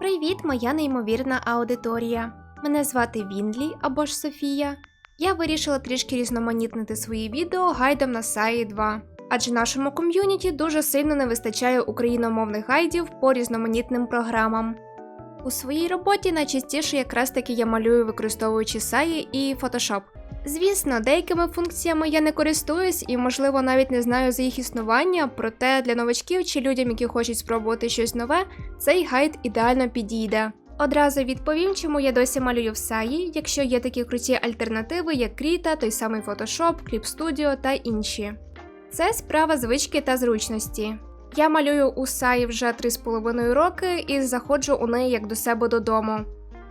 Привіт, моя неймовірна аудиторія. Мене звати Вінлі або ж Софія. Я вирішила трішки різноманітнити свої відео гайдом на Саї 2, адже нашому ком'юніті дуже сильно не вистачає україномовних гайдів по різноманітним програмам. У своїй роботі найчастіше якраз таки я малюю використовуючи Саї і Photoshop. Звісно, деякими функціями я не користуюсь і, можливо, навіть не знаю за їх існування, проте для новачків чи людям, які хочуть спробувати щось нове, цей гайд ідеально підійде. Одразу відповім, чому я досі малюю в Саї, якщо є такі круті альтернативи, як Кріта, той самий Photoshop, Clip Studio та інші. Це справа звички та зручності. Я малюю у Саї вже 3,5 роки і заходжу у неї як до себе додому.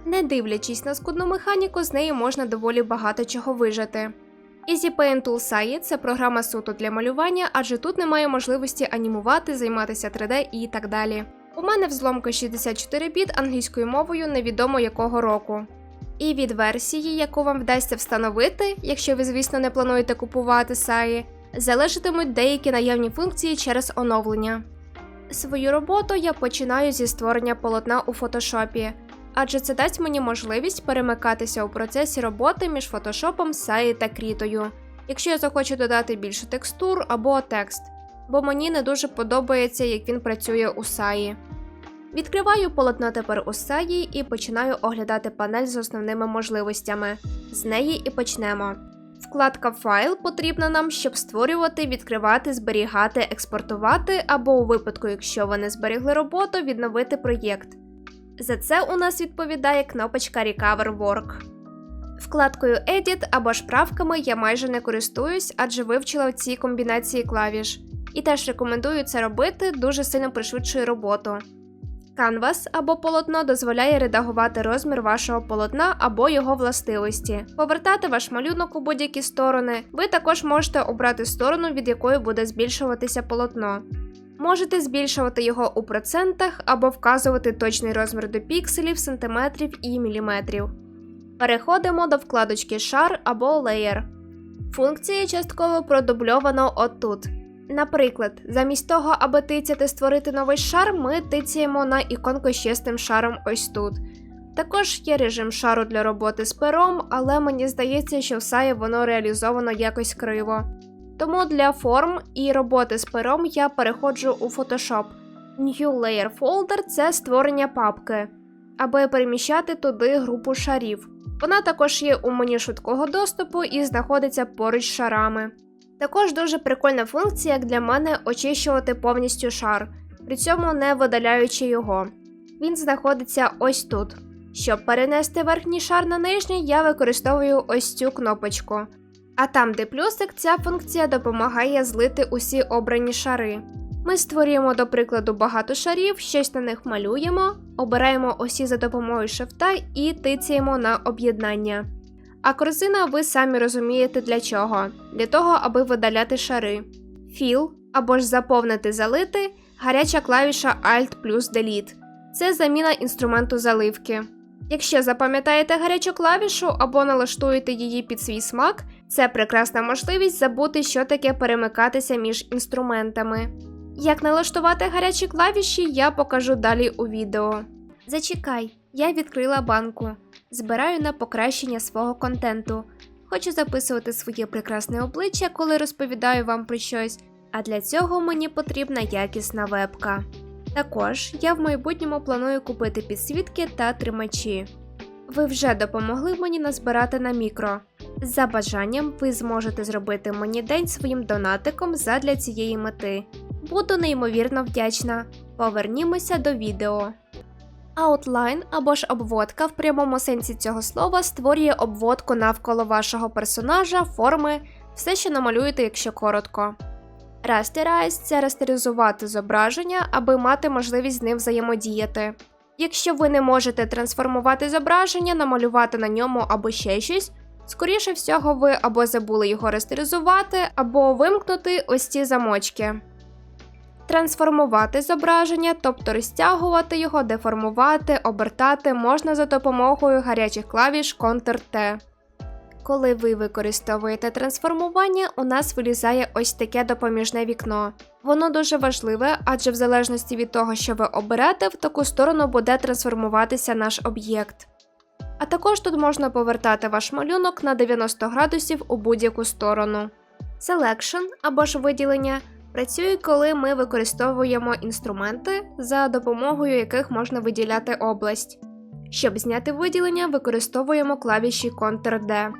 Не дивлячись на скудну механіку, з неї можна доволі багато чого вижати. Easy Paint Tool Sai – це програма суто для малювання, адже тут немає можливості анімувати, займатися 3D і так далі. У мене взломка 64 біт англійською мовою невідомо якого року. І від версії, яку вам вдасться встановити, якщо ви, звісно, не плануєте купувати Саї, залежатимуть деякі наявні функції через оновлення. Свою роботу я починаю зі створення полотна у фотошопі, адже це дасть мені можливість перемикатися у процесі роботи між фотошопом, Саї та крітою, якщо я захочу додати більше текстур або текст, бо мені не дуже подобається, як він працює у Саї. Відкриваю полотно тепер у Саї і починаю оглядати панель з основними можливостями. З неї і почнемо. Вкладка Файл потрібна нам, щоб створювати, відкривати, зберігати, експортувати або у випадку, якщо ви не зберігли роботу, відновити проєкт. За це у нас відповідає кнопочка Recover Work. Вкладкою Edit або ж правками я майже не користуюсь, адже вивчила в цій комбінації клавіш. І теж рекомендую це робити, дуже сильно пришвидшує роботу. Canvas або полотно дозволяє редагувати розмір вашого полотна або його властивості, повертати ваш малюнок у будь-які сторони. Ви також можете обрати сторону, від якої буде збільшуватися полотно. Можете збільшувати його у процентах або вказувати точний розмір до пікселів, сантиметрів і міліметрів. Переходимо до вкладочки Шар або Layer. Функція частково продубльовано отут. Наприклад, замість того, аби тицяти створити новий шар, ми тицяємо на іконку з чистим шаром ось тут. Також є режим шару для роботи з пером, але мені здається, що в SAI воно реалізовано якось криво. Тому для форм і роботи з пером я переходжу у Photoshop. New Layer Folder це створення папки, аби переміщати туди групу шарів. Вона також є у меню швидкого доступу і знаходиться поруч з шарами. Також дуже прикольна функція, як для мене, очищувати повністю шар, при цьому не видаляючи його. Він знаходиться ось тут. Щоб перенести верхній шар на нижній, я використовую ось цю кнопочку. А там, де плюсик, ця функція допомагає злити усі обрані шари. Ми створюємо, до прикладу, багато шарів, щось на них малюємо, обираємо осі за допомогою шифта і тицяємо на об'єднання. А корзина ви самі розумієте для чого? Для того, аби видаляти шари. Fill або ж заповнити залити, гаряча клавіша Alt плюс Delete. Це заміна інструменту заливки. Якщо запам'ятаєте гарячу клавішу або налаштуєте її під свій смак, це прекрасна можливість забути, що таке перемикатися між інструментами. Як налаштувати гарячі клавіші, я покажу далі у відео. Зачекай, я відкрила банку. Збираю на покращення свого контенту. Хочу записувати своє прекрасне обличчя, коли розповідаю вам про щось, а для цього мені потрібна якісна вебка. Також я в майбутньому планую купити підсвітки та тримачі. Ви вже допомогли мені назбирати на мікро. За бажанням, ви зможете зробити мені день своїм донатиком задля цієї мети. Буду неймовірно вдячна. Повернімося до відео. Outline або ж обводка в прямому сенсі цього слова створює обводку навколо вашого персонажа, форми, все, що намалюєте, якщо коротко. Rasterize – це растеризувати зображення, аби мати можливість з ним взаємодіяти. Якщо ви не можете трансформувати зображення, намалювати на ньому або ще щось, скоріше всього, ви або забули його растеризувати, або вимкнути ось ці замочки. Трансформувати зображення, тобто розтягувати його, деформувати, обертати можна за допомогою гарячих клавіш Ctrl-T. Коли ви використовуєте трансформування, у нас вилізає ось таке допоміжне вікно. Воно дуже важливе, адже в залежності від того, що ви оберете, в таку сторону буде трансформуватися наш об'єкт. А також тут можна повертати ваш малюнок на 90 градусів у будь-яку сторону. Selection або ж виділення працює, коли ми використовуємо інструменти, за допомогою яких можна виділяти область. Щоб зняти виділення, використовуємо клавіші Ctrl-D.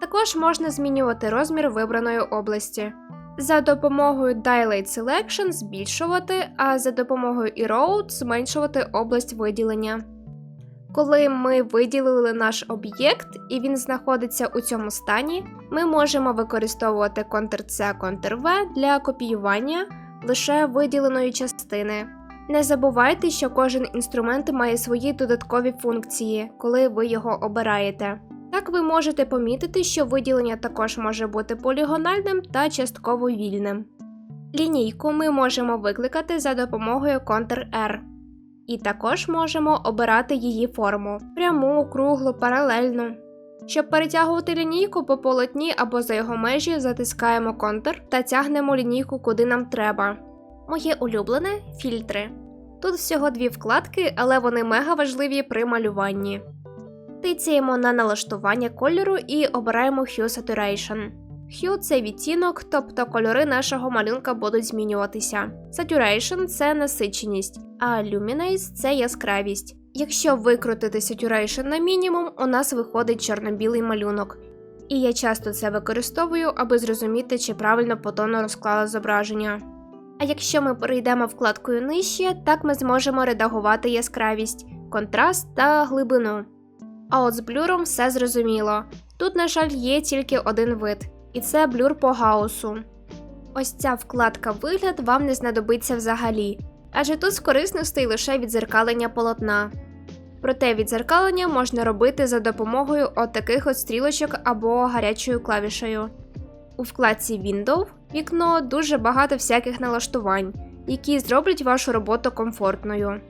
Також можна змінювати розмір вибраної області. За допомогою Dilate Selection збільшувати, а за допомогою Erode зменшувати область виділення. Коли ми виділили наш об'єкт і він знаходиться у цьому стані, ми можемо використовувати Ctrl-C, Ctrl-V для копіювання лише виділеної частини. Не забувайте, що кожен інструмент має свої додаткові функції, коли ви його обираєте. Так ви можете помітити, що виділення також може бути полігональним та частково вільним. Лінійку ми можемо викликати за допомогою Ctrl-R. І також можемо обирати її форму пряму, круглу, паралельну. Щоб перетягувати лінійку по полотні або за його межі, затискаємо Ctrl та тягнемо лінійку куди нам треба. Моє улюблене фільтри. Тут всього дві вкладки, але вони мега важливі при малюванні. Тицяємо на налаштування кольору і обираємо Hue Saturation. Hue – це відтінок, тобто кольори нашого малюнка будуть змінюватися. Saturation – це насиченість, а Luminance – це яскравість. Якщо викрутити Saturation на мінімум, у нас виходить чорно-білий малюнок. І я часто це використовую, аби зрозуміти, чи правильно по тону розклала зображення. А якщо ми перейдемо вкладкою нижче, так ми зможемо редагувати яскравість, контраст та глибину. А от з блюром все зрозуміло. Тут, на жаль, є тільки один вид, і це блюр по гаусу. Ось ця вкладка вигляд вам не знадобиться взагалі, адже тут з корисностей лише відзеркалення полотна. Проте відзеркалення можна робити за допомогою отаких от стрілочок або гарячою клавішею. У вкладці Window вікно дуже багато всяких налаштувань, які зроблять вашу роботу комфортною.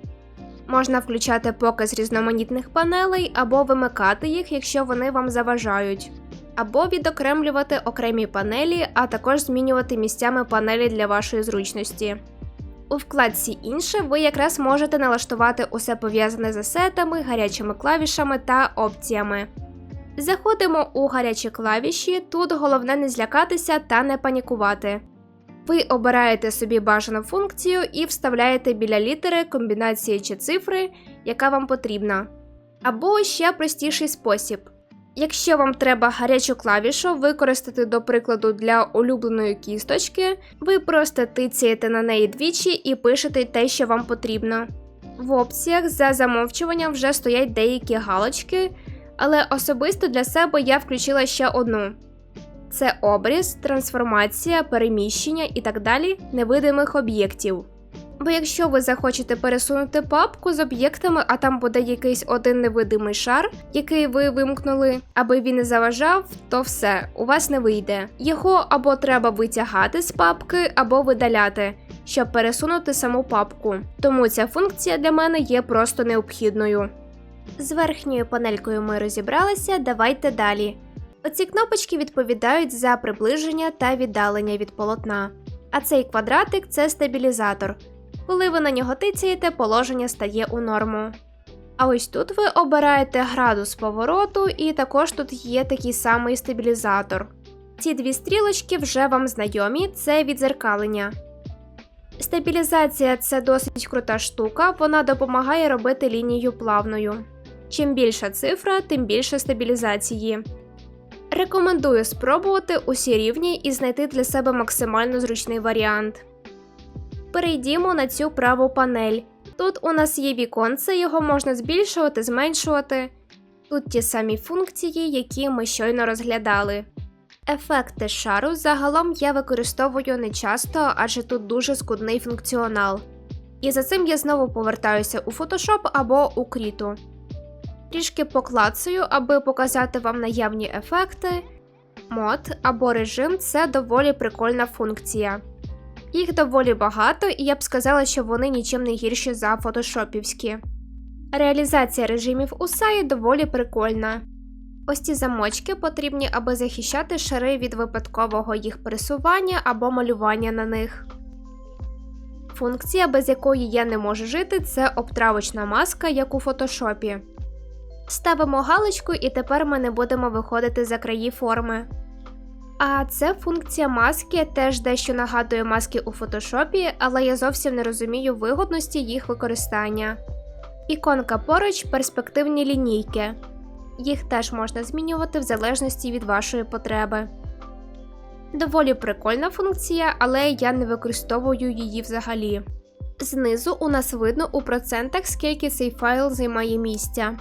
Можна включати показ різноманітних панелей або вимикати їх, якщо вони вам заважають, або відокремлювати окремі панелі, а також змінювати місцями панелі для вашої зручності. У вкладці Інше ви якраз можете налаштувати усе пов'язане з асетами, гарячими клавішами та опціями. Заходимо у гарячі клавіші, тут головне не злякатися та не панікувати. Ви обираєте собі бажану функцію і вставляєте біля літери комбінації чи цифри, яка вам потрібна. Або ще простіший спосіб. Якщо вам треба гарячу клавішу використати, до прикладу, для улюбленої кісточки, ви просто тицяєте на неї двічі і пишете те, що вам потрібно. В опціях за замовчуванням вже стоять деякі галочки, але особисто для себе я включила ще одну це обріз, трансформація, переміщення і так далі невидимих об'єктів. Бо якщо ви захочете пересунути папку з об'єктами, а там буде якийсь один невидимий шар, який ви вимкнули, аби він не заважав, то все, у вас не вийде. Його або треба витягати з папки, або видаляти, щоб пересунути саму папку. Тому ця функція для мене є просто необхідною. З верхньою панелькою ми розібралися, давайте далі. Оці кнопочки відповідають за приближення та віддалення від полотна. А цей квадратик це стабілізатор. Коли ви на нього тицяєте, положення стає у норму. А ось тут ви обираєте градус повороту, і також тут є такий самий стабілізатор. Ці дві стрілочки вже вам знайомі, це відзеркалення. Стабілізація це досить крута штука, вона допомагає робити лінію плавною. Чим більша цифра, тим більше стабілізації. Рекомендую спробувати усі рівні і знайти для себе максимально зручний варіант. Перейдімо на цю праву панель. Тут у нас є віконце, його можна збільшувати, зменшувати. Тут ті самі функції, які ми щойно розглядали. Ефекти шару загалом я використовую не часто, адже тут дуже скудний функціонал. І за цим я знову повертаюся у Photoshop або у Кріту. Трішки поклацаю, аби показати вам наявні ефекти. Мод або режим це доволі прикольна функція. Їх доволі багато, і я б сказала, що вони нічим не гірші за фотошопівські. Реалізація режимів у SAI доволі прикольна. Ось ці замочки потрібні, аби захищати шари від випадкового їх пересування або малювання на них. Функція, без якої я не можу жити, це обтравочна маска, як у фотошопі. Ставимо галочку, і тепер ми не будемо виходити за краї форми. А це функція маски теж дещо нагадує маски у фотошопі, але я зовсім не розумію вигодності їх використання. Іконка поруч перспективні лінійки. Їх теж можна змінювати в залежності від вашої потреби. Доволі прикольна функція, але я не використовую її взагалі. Знизу у нас видно у процентах, скільки цей файл займає місця.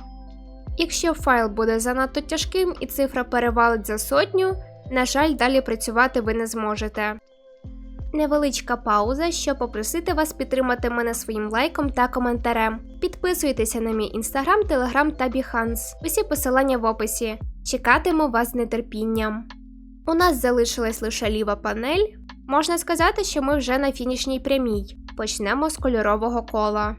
Якщо файл буде занадто тяжким і цифра перевалить за сотню, на жаль, далі працювати ви не зможете. Невеличка пауза, щоб попросити вас підтримати мене своїм лайком та коментарем. Підписуйтеся на мій інстаграм, телеграм та Behance. Усі посилання в описі. Чекатиму вас з нетерпінням. У нас залишилась лише ліва панель. Можна сказати, що ми вже на фінішній прямій. Почнемо з кольорового кола.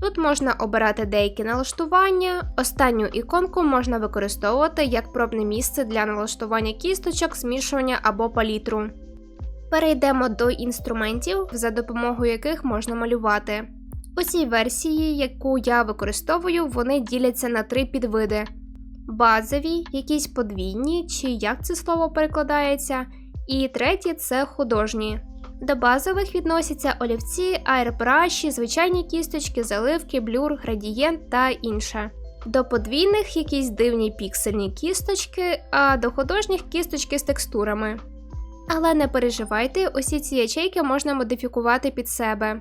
Тут можна обирати деякі налаштування. Останню іконку можна використовувати як пробне місце для налаштування кісточок, змішування або палітру. Перейдемо до інструментів, за допомогою яких можна малювати. У цій версії, яку я використовую, вони діляться на три підвиди: базові, якісь подвійні, чи як це слово перекладається, і треті це художні. До базових відносяться олівці, аербраші, звичайні кісточки, заливки, блюр, градієнт та інше. До подвійних якісь дивні піксельні кісточки, а до художніх кісточки з текстурами. Але не переживайте, усі ці ячейки можна модифікувати під себе.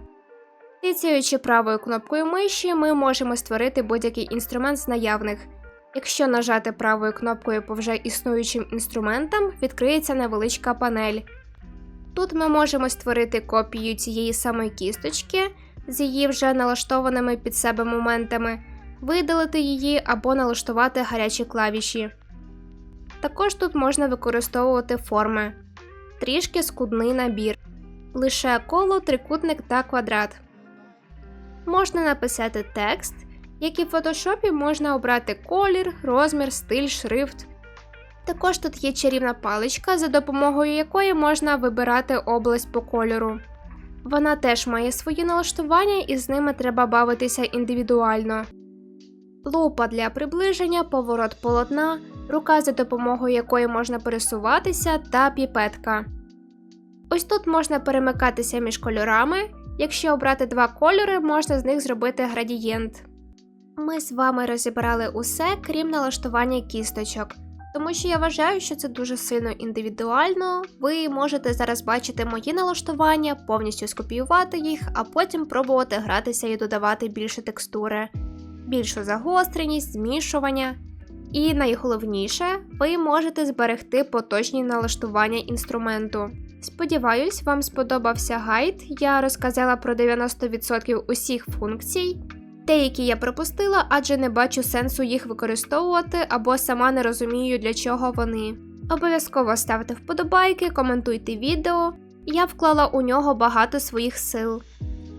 Тицяючи правою кнопкою миші, ми можемо створити будь-який інструмент з наявних. Якщо нажати правою кнопкою по вже існуючим інструментам, відкриється невеличка панель. Тут ми можемо створити копію цієї самої кісточки з її вже налаштованими під себе моментами, видалити її або налаштувати гарячі клавіші. Також тут можна використовувати форми, трішки скудний набір, лише коло, трикутник та квадрат. Можна написати текст, як і в фотошопі можна обрати колір, розмір, стиль, шрифт. Також тут є чарівна паличка, за допомогою якої можна вибирати область по кольору. Вона теж має свої налаштування і з ними треба бавитися індивідуально. Лупа для приближення, поворот полотна, рука, за допомогою якої можна пересуватися, та піпетка. Ось тут можна перемикатися між кольорами. Якщо обрати два кольори, можна з них зробити градієнт. Ми з вами розібрали усе, крім налаштування кісточок. Тому що я вважаю, що це дуже сильно індивідуально. Ви можете зараз бачити мої налаштування, повністю скопіювати їх, а потім пробувати гратися і додавати більше текстури, більшу загостреність, змішування. І найголовніше, ви можете зберегти поточні налаштування інструменту. Сподіваюсь, вам сподобався гайд. Я розказала про 90% усіх функцій. Деякі я пропустила, адже не бачу сенсу їх використовувати або сама не розумію, для чого вони. Обов'язково ставте вподобайки, коментуйте відео, я вклала у нього багато своїх сил.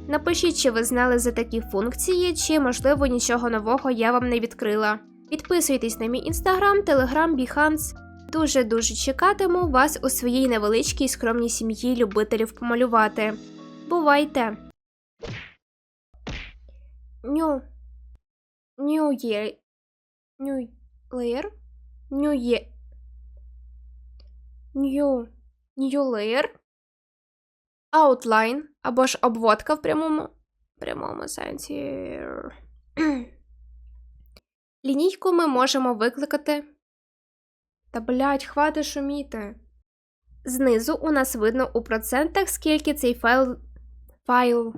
Напишіть, чи ви знали за такі функції, чи, можливо, нічого нового я вам не відкрила. Підписуйтесь на мій інстаграм, телеграм, Behance. Дуже дуже чекатиму вас у своїй невеличкій скромній сім'ї любителів помалювати. Бувайте! New New Year New Layer New Year New New Layer Outline або ж обводка в прямому прямому сенсі. Лінійку ми можемо викликати. Та блять, хвати шуміти. Знизу у нас видно у процентах, скільки цей файл файл